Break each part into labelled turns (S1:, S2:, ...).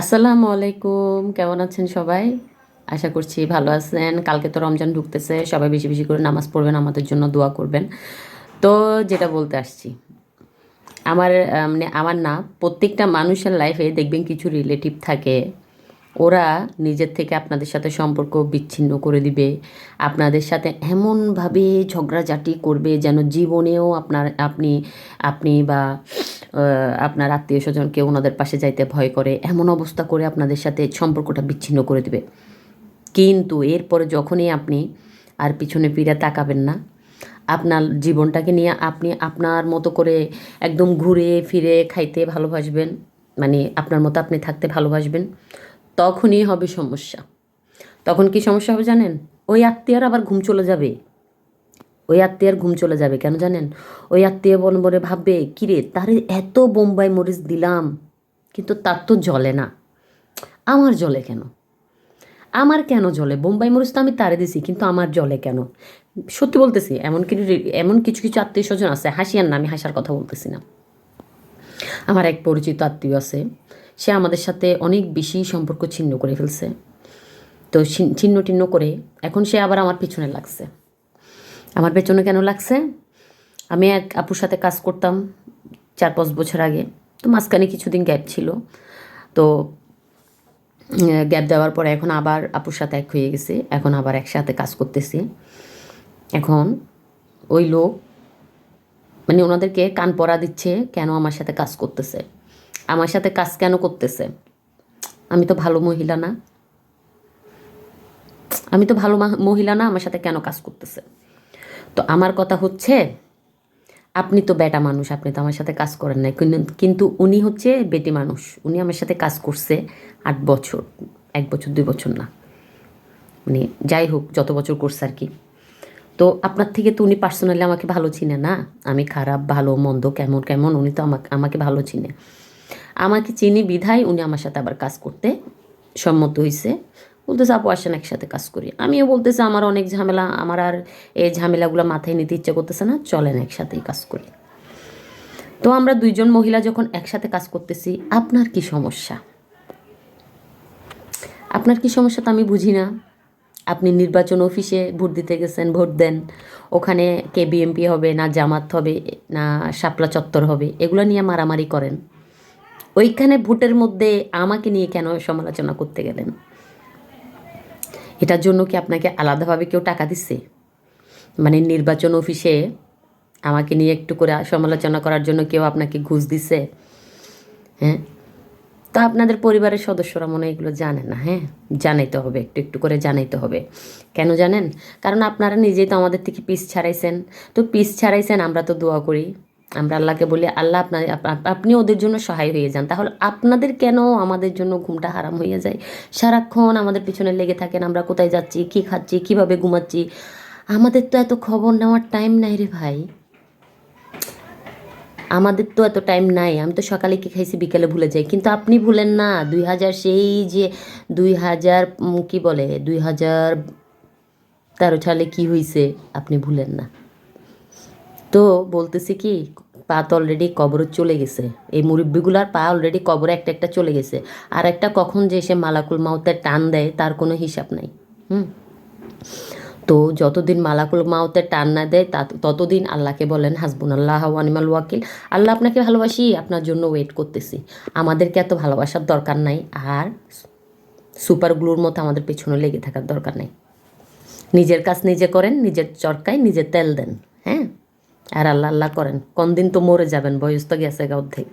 S1: আসসালামু আলাইকুম। কেমন আছেন সবাই? আশা করছি ভালো আছেন। কালকে তো রমজান ঢুকতেছে, সবাই বেশি বেশি করে নামাজ পড়বেন, আমাদের জন্য দোয়া করবেন। তো যেটা বলতে আসছি, আমার মানে আমার না, প্রত্যেকটা মানুষের লাইফে দেখবেন কিছু রিলেটিভ থাকে। ওরা নিজের থেকে আপনাদের সাথে সম্পর্ক বিচ্ছিন্ন করে দিবে। আপনাদের সাথে এমনভাবে ঝগড়াঝাটি করবে যেন জীবনেও আপনার, আপনি আপনি বা আপনার আত্মীয় স্বজন কেউ ওনাদের পাশে যাইতে ভয় করে, এমন অবস্থা করে আপনাদের সাথে সম্পর্কটা বিচ্ছিন্ন করে দেবে। কিন্তু এরপরে যখনই আপনি আর পিছনে ফিরে তাকাবেন না, আপনার জীবনটাকে নিয়ে আপনি আপনার মতো করে একদম ঘুরে ফিরে খাইতে ভালোবাসবেন মানে আপনার মতো আপনি থাকতে ভালোবাসবেন, তখনই হবে সমস্যা। তখন কি সমস্যা হবে জানেন? ওই আত্মীয়র আবার ঘুম চলে যাবে। ওই আত্মীয়ার ঘুম চলে যাবে, কেন জানেন? ওই আত্মীয় বন বলে ভাববে, কিরে, তারে এত বোম্বাই মরিচ দিলাম, কিন্তু তার তো জলে না। আমার জলে কেন? আমার কেন জলে? বোম্বাই মরিচ তো আমি তারে দিছি, কিন্তু আমার জলে কেন? সত্যি বলতেছি, এমন কি এমন কিছু কিছু আত্মীয় স্বজন আছে হাসিয়ার না, আমি হাসার কথা বলতেছি না। আমার এক পরিচিত আত্মীয় আছে, সে আমাদের সাথে অনেক বেশি সম্পর্ক ছিন্ন করে ফেলছে। তো ছিন্ন টিন্ন করে এখন সে আবার আমার পিছনে লাগছে। আমার পেছনে কেন লাগছে? আমি এক আপুর সাথে কাজ করতাম চার পাঁচ বছর আগে। তো মাঝখানে কিছুদিন গ্যাপ ছিল। তো গ্যাপ দেওয়ার পরে এখন আবার আপুর সাথে এক হয়ে গেছে। এখন আবার একসাথে কাজ করতেছি। এখন ওই লোক মানে ওনাদেরকে কান পরা দিচ্ছে কেন আমার সাথে কাজ করতেছে। আমার সাথে কাজ কেন করতেছে? আমি তো ভালো মহিলা না। আমি তো ভালো মহিলা না, আমার সাথে কেন কাজ করতেছে? তো আমার কথা হচ্ছে, আপনি তো বেটা মানুষ, আপনি তো আমার সাথে কাজ করেন নাই। কিন্তু- উনি হচ্ছে বেটি মানুষ। উনি আমার সাথে কাজ করছে আট বছর, এক বছর, দুই বছর না। মানে যাই হোক, যত বছর করছে আর কি। তো আপনার থেকে তো উনি পার্সোনালি আমাকে ভালো চিনে না। আমি খারাপ, ভালো, মন্দ, কেমন কেমন, উনি তো আমাকে আমাকে ভালো চিনে। আমাকে চিনি বিধায় উনি আমার সাথে আবার কাজ করতে সম্মত হয়েছে বলতেছে, আপু, আসেন একসাথে কাজ করি। আমিও বলতেছি, আমার অনেক ঝামেলা, আমার আর এই ঝামেলাগুলো মাথায় নিতে ইচ্ছে করতেছে না, চলেন একসাথেই কাজ করি। তো আমরা দুইজন মহিলা যখন একসাথে কাজ করতেছি, আপনার কি সমস্যা? আপনার কি সমস্যা তো আমি বুঝি না। আপনি নির্বাচন অফিসে ভোট দিতে গেছেন, ভোট দেন। ওখানে কে বিএমপি হবে, না জামাত হবে, না শাপলা চত্বর হবে, এগুলো নিয়ে মারামারি করেন। ওইখানে ভোটের মধ্যে আমাকে নিয়ে কেন সমালোচনা করতে গেলেন? এটার জন্য কি আপনাকে আলাদাভাবে কেউ টাকা দিচ্ছে? মানে নির্বাচন অফিসে আমাকে নিয়ে একটু করে সমালোচনা করার জন্য কেউ আপনাকে ঘুষ দিছে হ্যাঁ? তা আপনাদের পরিবারের সদস্যরা মনে এগুলো জানে না হ্যাঁ? জানাইতে হবে, একটু একটু করে জানাইতে হবে। কেন জানেন? কারণ আপনারা নিজেই তো আমাদের থেকে পিস ছাড়াইছেন। তো পিস ছাড়াইছেন, আমরা তো দোয়া করি। আমরা আল্লাহকে বলি, আল্লাহ আপনার আপনি ওদের জন্য সহায় হয়ে যান। তাহলে আপনাদের কেন আমাদের জন্য ঘুমটা হারাম হয়ে যায়? সারাক্ষণ আমাদের পিছনে লেগে থাকেন, আমরা কোথায় যাচ্ছি, কী খাচ্ছি, কীভাবে ঘুমাচ্ছি? আমাদের তো এত খবর নেওয়ার টাইম নাই রে ভাই। আমাদের তো এত টাইম নাই। আমি তো সকালে কি খাইছি, বিকালে ভুলে যাই। কিন্তু আপনি ভুলেন না, দুই হাজার সেই যে, দুই হাজার কি বলে, দুই হাজার তেরো সালে কি হয়েছে আপনি ভুলেন না। তো বলতেছি কি, পা তো অলরেডি কবরে চলে গেছে। এই মুরব্বিগুলার পা অলরেডি কবরে একটা একটা চলে গেছে। আর একটা কখন যে সে মালাকুল মাউতে টান দেয়, তার কোনো হিসাব নাই। হুম? তো যতদিন মালাকুল মাউতে টান না দেয়, তা ততদিন আল্লাহকে বলেন হাসবুন আল্লাহ ওয়ানিমাল ওয়াকিল। আল্লাহ আপনাকে ভালোবাসি, আপনার জন্য ওয়েট করতেছি। আমাদেরকে এত ভালোবাসার দরকার নাই। আর সুপার গ্লুর মতো আমাদের পেছনে লেগে থাকার দরকার নেই। নিজের কাজ নিজে করেন, নিজের চরকায় নিজে তেল দেন। হ্যাঁ? আর আল্লাহ আল্লাহ করেন। কোন দিন তো মরে যাবেন, বয়স তো গেছে গা অর্ধেক।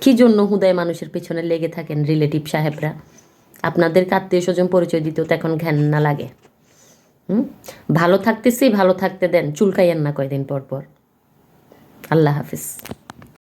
S1: কি জন্য হুদায় মানুষের পিছনে লেগে থাকেন রিলেটিভ সাহেবরা? আপনাদের আত্মীয় স্বজন পরিচয় দিতেও তো এখন ঘ্যান না লাগে। হুম? ভালো থাকতেছি, ভালো থাকতে দেন, চুলকাইয়েন না কয়দিন পর পর। আল্লাহ হাফিজ।